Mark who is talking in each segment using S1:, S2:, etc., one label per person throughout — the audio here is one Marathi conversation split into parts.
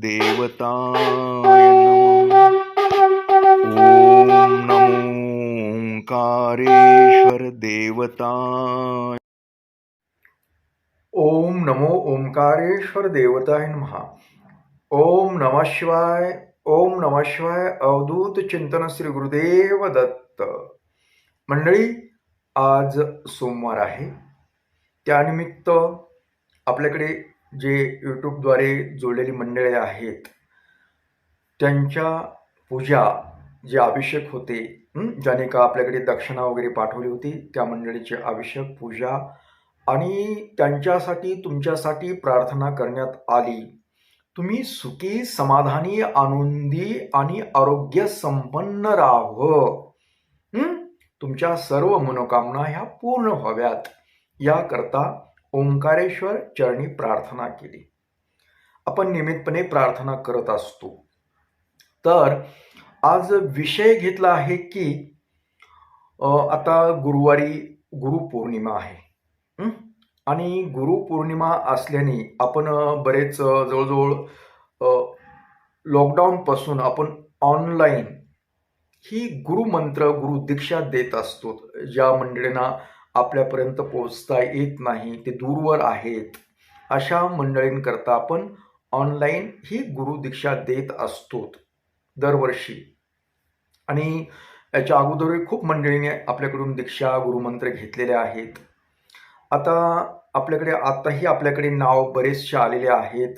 S1: देवताय नमः। ॐ नमो ओंकारेश्वर देवताय।
S2: ओम नमो ओंकारेश्वर देवताय महा ओम नमः शिवाय ओम नमः शिवाय अवधूत चिंतन श्री गुरुदेव दत्त। मंडळी आज सोमवार आहे. त्यानिमित्त आपल्याकडे जे यूट्यूबद्वारे जोडलेली मंडळे आहेत त्यांच्या पूजा जे अभिषेक होते ज्याने का आपल्याकडे दक्षिणा वगैरे पाठवली होती त्या मंडळीचे अभिषेक पूजा आणि त्यांच्यासाठी तुमच्यासाठी प्रार्थना करण्यात आली. तुम्ही सुखी समाधानी आनंदी आणि आरोग्य संपन्न राहावं तुमच्या सर्व मनोकामना ह्या पूर्ण व्हाव्यात. याकरता ओंकारेश्वर चरणी प्रार्थना केली. आपण नियमितपणे प्रार्थना करत असतो. तर आज विषय घेतला आहे की आता गुरुवारी गुरुपौर्णिमा आहे. आणि गुरुपौर्णिमा असल्याने आपण बरेच जवळजवळ लॉकडाऊनपासून आपण ऑनलाईन ही गुरुमंत्र गुरुदीक्षा देत असतो. ज्या मंडळींना आपल्यापर्यंत पोहोचता येत नाही ते दूरवर आहेत. अशा मंडळींकरता आपण ऑनलाईन ही गुरुदीक्षा देत असतो दरवर्षी. आणि याच्या अगोदरही खूप मंडळीने आपल्याकडून दीक्षा गुरुमंत्र घेतलेले आहेत. आता आपल्याकडे आत्ताही आपल्याकडे नाव बरेचसे आलेले आहेत.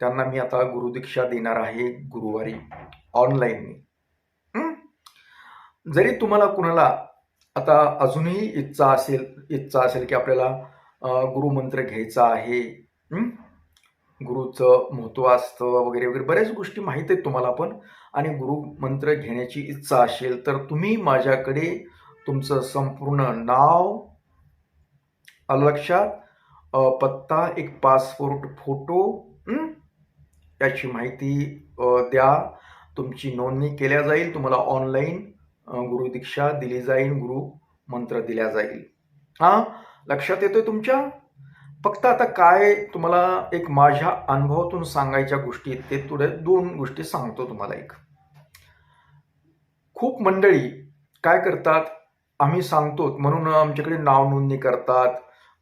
S2: त्यांना मी आता गुरुदीक्षा देणार आहे गुरुवारी ऑनलाईन जरी तुम्हाला कुणाला आता अजूनही इच्छा असेल इच्छा असेल की आपल्याला गुरुमंत्र घ्यायचा आहे. गुरुचं महत्त्व असतं वगैरे वगैरे. बऱ्याच गोष्टी माहीत आहेत तुम्हाला पण. आणि गुरुमंत्र घेण्याची इच्छा असेल तर तुम्ही माझ्याकडे तुमचं संपूर्ण नाव आलं लक्षात पत्ता एक पासपोर्ट फोटो याची माहिती द्या. तुमची नोंदणी केल्या जाईल. तुम्हाला ऑनलाईन गुरुदीक्षा दिली जाईल गुरु मंत्र दिल्या जाईल. हा? लक्षात येतोय तुमच्या? फक्त आता काय तुम्हाला एक माझ्या अनुभवातून सांगायच्या गोष्टी ते थोड्या दोन गोष्टी सांगतो तुम्हाला एक. खूप मंडळी काय करतात? आम्ही सांगतो म्हणून आमच्याकडे नाव नोंदणी करतात.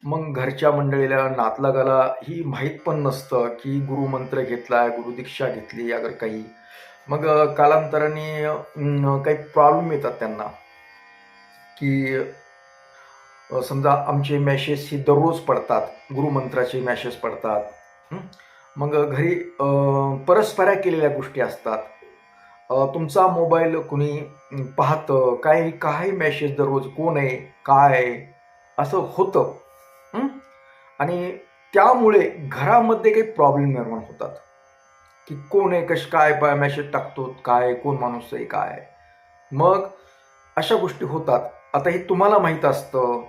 S2: मग घरच्या मंडळीला नातलागाला ही माहीत पण नसतं की गुरुमंत्र घेतलाय गुरुदीक्षा घेतली अगर काही. मग कालांतराने काही प्रॉब्लेम येतात त्यांना. की समजा आमचे मॅसेज ही दररोज पडतात गुरुमंत्राचे मॅसेज पडतात. मग घरी परस्पऱ्या केलेल्या गोष्टी असतात. तुमचा मोबाईल कुणी पाहतं काही काही मॅसेज दररोज कोण आहे काय आहे, असं होतं. आणि त्यामुळे घरामध्ये काही प्रॉब्लेम निर्माण होतात. की कोण आहे कश काय पाय टाकतो काय कोण माणूस आहे काय मग अशा गोष्टी होतात. आता हे तुम्हाला माहीत असतं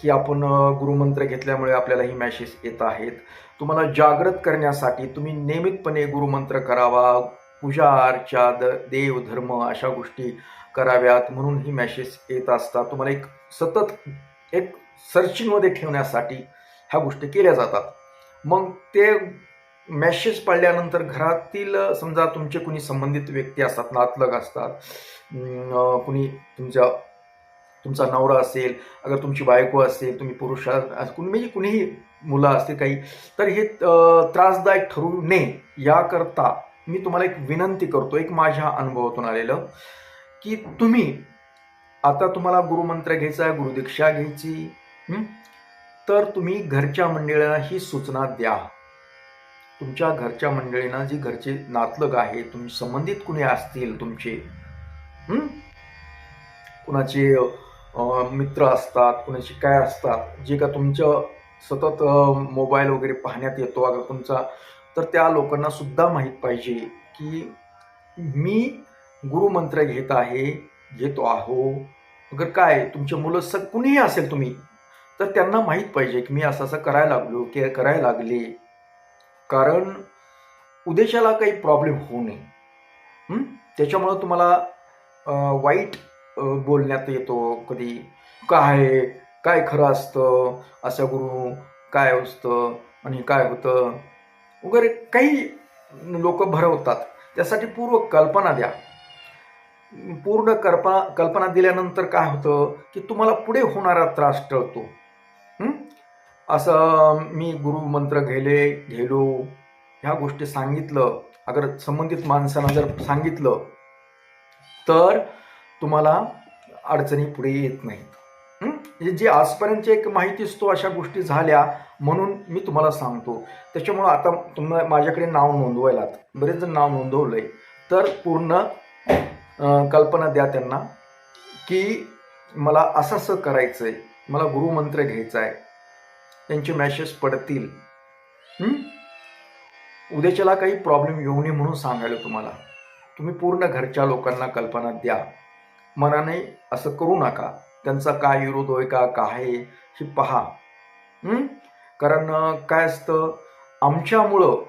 S2: की आपण गुरुमंत्र घेतल्यामुळे आपल्याला ही मॅसेज येत आहेत. तुम्हाला जागृत करण्यासाठी तुम्ही नियमितपणे गुरुमंत्र करावा. पूजा अर्चा द देव धर्म अशा गोष्टी कराव्यात म्हणून ही मॅसेज येत असतात. तुम्हाला एक सतत एक सर्चिंगमध्ये ठेवण्यासाठी ह्या गोष्टी केल्या जातात. मग ते मॅसेज पडल्यानंतर घरातील समजा तुमचे कुणी संबंधित व्यक्ती असतात नातलग असतात कुणी तुमच्या तुमचा नवरा असेल अगर तुमची बायको असेल तुम्ही पुरुष कुणी म्हणजे कुणीही मुलं असतील काही तर हे त्रासदायक ठरू नये. याकरता मी तुम्हाला एक विनंती करतो एक माझ्या अनुभवातून आलेलं की तुम्ही आता तुम्हाला गुरुमंत्र घ्यायचा आहे गुरुदीक्षा घ्यायची तर तुम्ही घरच्या मंडळीला ही सूचना द्या. तुमच्या घरच्या मंडळींना जी घरचे नातलग आहे तुम्ही संबंधित कुणी असतील तुमचे? कुणाचे मित्र असतात कुणाचे काय असतात? जे का तुमचं सतत मोबाईल वगैरे पाहण्यात येतो. अगर तुमचा तर त्या लोकांना सुद्धा माहीत पाहिजे की मी गुरुमंत्र घेत आहे घेतो आहो. अगर काय तुमचे मुलं स कुणीही असेल तुम्ही तर त्यांना माहीत पाहिजे की मी असं असं करायला लागलो की करायला लागले. कारण उद्देशाला काही प्रॉब्लेम होऊ नये. त्याच्यामुळं तुम्हाला वाईट बोलण्यात येतो. कधी काय काय खरं असतं? असं गुरु काय असतं? आणि काय होतं? वगैरे काही लोक भरवतात. त्यासाठी पूर्व कल्पना द्या. पूर्ण कल्पना कल्पना दिल्यानंतर काय होतं? की तुम्हाला पुढे होणारा त्रास टळतो. असं मी गुरुमंत्र घेले घेलो ह्या गोष्टी सांगितलं. अगर संबंधित माणसानं जर सांगितलं तर तुम्हाला अडचणी पुढे येत नाहीत. जे म्हणजे आजपर्यंतची एक माहिती असतो अशा गोष्टी झाल्या म्हणून मी तुम्हाला सांगतो. त्याच्यामुळं आता तुम्हाला माझ्याकडे नाव नोंदवायलात. बरेच जण नाव नोंदवलंय. तर पूर्ण कल्पना द्या त्यांना की मला असं असं करायचं आहे मला गुरुमंत्र घ्यायचा आहे त्यांचे मॅसेज पडतील. उद्याच्याला काही प्रॉब्लेम येऊ नये म्हणून सांगायला तुम्हाला. तुम्ही पूर्ण घरच्या लोकांना कल्पना द्या. मनाने असं करू नका. त्यांचा काय विरोध होय का काय आहे हे पहा. कारण काय असतं आमच्यामुळं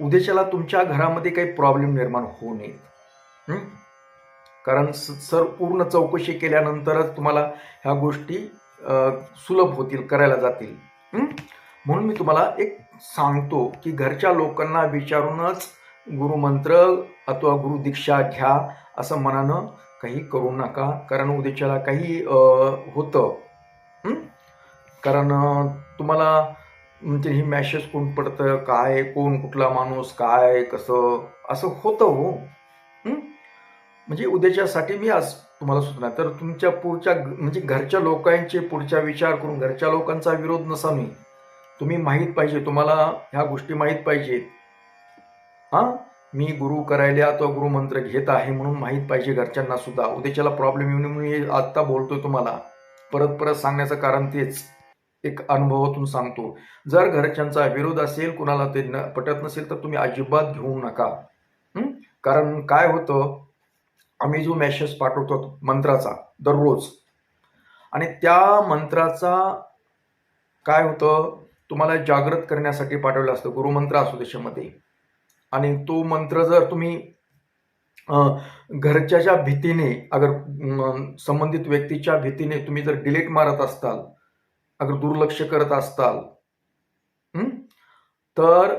S2: उद्याच्याला तुमच्या घरामध्ये काही प्रॉब्लेम निर्माण होऊ नयेत कारण स सर पूर्ण चौकशी केल्यानंतरच तुम्हाला ह्या गोष्टी सुलभ होतील करायला जातील. म्हणून मी तुम्हाला एक सांगतो की घरच्या लोकांना विचारूनच गुरुमंत्र अथवा गुरुदीक्षा घ्या असं मनानं काही करू नका. कारण उद्याच्याला काही होतं. कारण तुम्हाला म्हणजे ही मॅसेज कोण पडतं काय कोण कुठला माणूस काय कसं असं होतं हो? म्हणजे उद्याच्यासाठी मी आज तुम्हाला सुचणार तर तुमच्या पुढच्या म्हणजे घरच्या लोकांचे पुढच्या विचार करून घरच्या लोकांचा विरोध नसावी तुम्ही माहीत पाहिजे तुम्हाला ह्या गोष्टी माहीत पाहिजेत. हां? मी गुरु करायला तो गुरुमंत्र घेत आहे म्हणून माहीत पाहिजे घरच्यांना सुद्धा. उद्याच्याला प्रॉब्लेम येऊन म्हणून मी आत्ता बोलतोय तुम्हाला. परत परत सांगण्याचं कारण तेच. एक अनुभवातून सांगतो. जर घरच्यांचा विरोध असेल कुणाला ते न पटत नसेल तर तुम्ही अजिबात घेऊ नका. कारण काय होतं? आम्ही जो मॅसेज पाठवतो मंत्राचा दररोज. आणि त्या मंत्राचा काय होतं? तुम्हाला जागृत करण्यासाठी पाठवलं असतं. गुरुमंत्र असू त्याच्यामध्ये आणि तो मंत्र जर तुम्ही घरच्या ज्या भीतीने अगर संबंधित व्यक्तीच्या भीतीने तुम्ही जर डिलीट मारत असताल अगर दुर्लक्ष करत असताल तर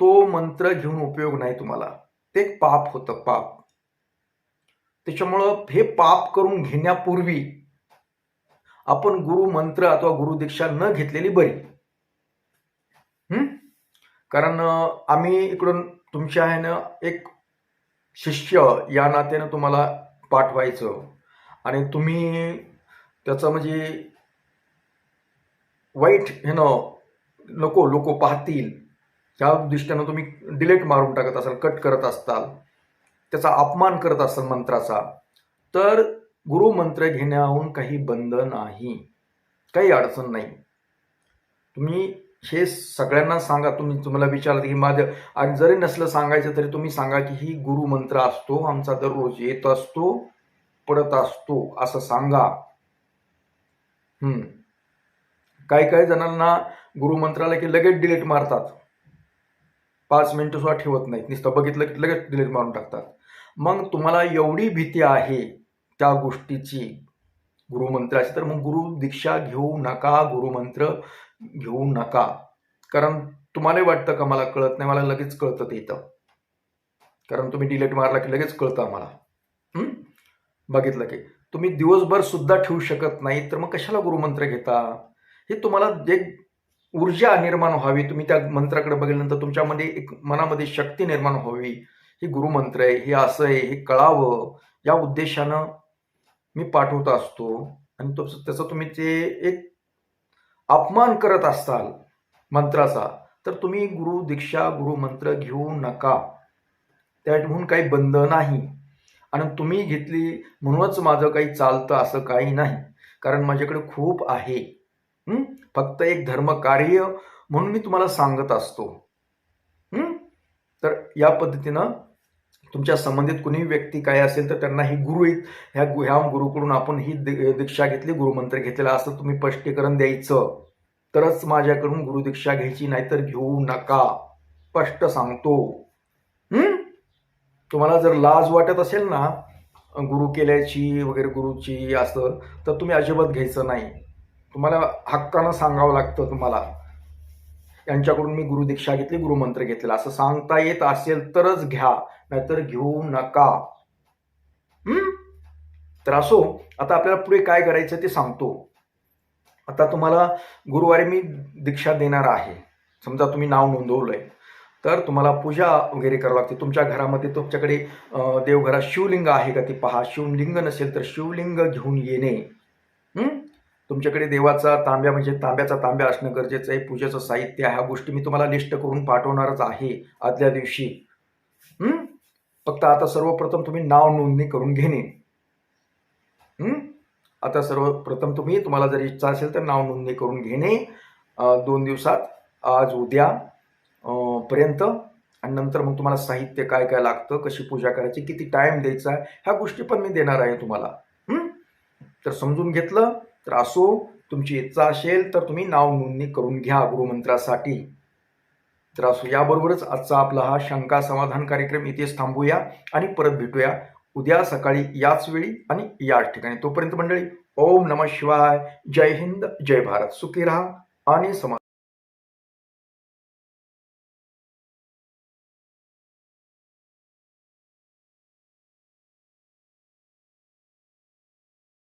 S2: तो मंत्र घेऊन उपयोग नाही तुम्हाला. ते एक पाप होतं पाप. त्याच्यामुळं हे पाप करून घेण्यापूर्वी आपण गुरु मंत्र अथवा गुरुदीक्षा न घेतलेली बरी. हम्म कारण आम्ही इकडून तुमच्या ह्यानं एक शिष्य या नात्यानं तुम्हाला पाठवायचं आणि तुम्ही त्याचं म्हणजे वाईट ह्यानं नको लोक पाहतील. त्या दृष्टीनं तुम्ही डिलेट मारून टाकत असाल कट करत असताल. त्याचा अपमान करत असाल मंत्राचा तर गुरुमंत्र घेण्याहून काही बंद नाही काही अडचण नाही. तुम्ही हे सगळ्यांना सांगा तुम्ही तुम्हाला विचारलं की माझं आणि जरी नसलं सांगायचं तरी तुम्ही सांगा की ही गुरुमंत्र असतो आमचा दररोज येत असतो पडत असतो असं सांगा. हम्म. काही काही जणांना गुरुमंत्राला की लगेच डिलीट मारतात. पाच मिनिटं सुद्धा ठेवत नाहीत. नुसतं बघितलं की लगेच डिलीट मारून टाकतात. मग तुम्हाला एवढी भीती आहे त्या गोष्टीची. गुरुमंत्राची तर मग गुरु दीक्षा घेऊ नका गुरुमंत्र घेऊ नका. कारण तुम्हालाही वाटतं का मला कळत नाही मला लगेच कळतं ते इथं. कारण तुम्ही डिलीट मारला की लगेच कळतं आम्हाला. बघितलं की. तुम्ही दिवसभर सुद्धा ठेवू शकत नाही तर मग कशाला गुरुमंत्र घेता? हे तुम्हाला एक ऊर्जा निर्माण व्हावी तुम्ही त्या मंत्राकडे बघितल्यानंतर तुमच्यामध्ये एक मनामध्ये शक्ती निर्माण व्हावी. हे गुरुमंत्र आहे हे असं आहे हे कळावं या उद्देशानं मी पाठवत असतो. आणि तो त्याचा तुम्ही ते एक अपमान करत असाल मंत्राचा तर तुम्ही गुरु दीक्षा गुरुमंत्र घेऊ नका. त्याहून काही बंद नाही. आणि तुम्ही घेतली म्हणूनच माझं काही चालतं असं काही नाही. कारण माझ्याकडे खूप आहे. फक्त एक धर्मकार्य म्हणून मी तुम्हाला सांगत असतो. तर या पद्धतीनं तुमच्या संबंधित कुणीही व्यक्ती काय असेल तर त्यांना ही गुरु ह्या गु- ह्या गुरुकडून आपण ही दीक्षा घेतली गुरुमंत्र घेतलेला. असं तुम्ही स्पष्टीकरण द्यायचं. तरच माझ्याकडून गुरुदीक्षा घ्यायची नाहीतर घेऊ नका. स्पष्ट सांगतो. तुम्हाला जर लाज वाटत असेल ना गुरु केल्याची वगैरे गुरुची असं तर तुम्ही अजिबात घ्यायचं नाही. तुम्हाला हक्कानं सांगावं लागतं तुम्हाला. यांच्याकडून मी गुरुदीक्षा घेतली गुरुमंत्र घेतलेला. असं सांगता येत असेल तरच घ्या नाहीतर घेऊ नका. हम्म? तर असो आता आपल्याला पुढे काय करायचं ते सांगतो. आता तुम्हाला गुरुवारी मी दीक्षा देणार आहे. समजा तुम्ही नाव नोंदवलंय तर तुम्हाला पूजा वगैरे करावी लागते. तुमच्या घरामध्ये तुमच्याकडे देवघरात शिवलिंग आहे का ते पहा. शिवलिंग नसेल तर शिवलिंग घेऊन येणे. तुमच्याकडे देवाचा तांब्या म्हणजे तांब्याचा तांब्या असणं गरजेचं आहे पूजेचं साहित्य ह्या गोष्टी मी तुम्हाला लिस्ट करून पाठवणारच आहे आदल्या दिवशी. फक्त आता सर्वप्रथम तुम्ही नाव नोंदणी करून घेणे. आता सर्वप्रथम तुम्ही तुम्हाला जर इच्छा असेल तर नाव नोंदणी करून घेणे. दोन दिवसात आज उद्या पर्यंत. आणि नंतर मग तुम्हाला साहित्य काय काय लागतं कशी पूजा करायची किती टाइम द्यायचा ह्या गोष्टी पण मी देणार आहे तुम्हाला. तर समजून घेतलं. तर असो तुमची इच्छा असेल तर तुम्ही नाव नोंदणी करून घ्या गुरुमंत्रासाठी. तर असो याबरोबरच आजचा आपला हा शंका समाधान कार्यक्रम इथेच थांबूया आणि परत भेटूया उद्या सकाळी याच वेळी आणि याच ठिकाणी. तोपर्यंत मंडळी ओम नम शिवाय. जय हिंद जय भारत. सुखी राहा आणि समा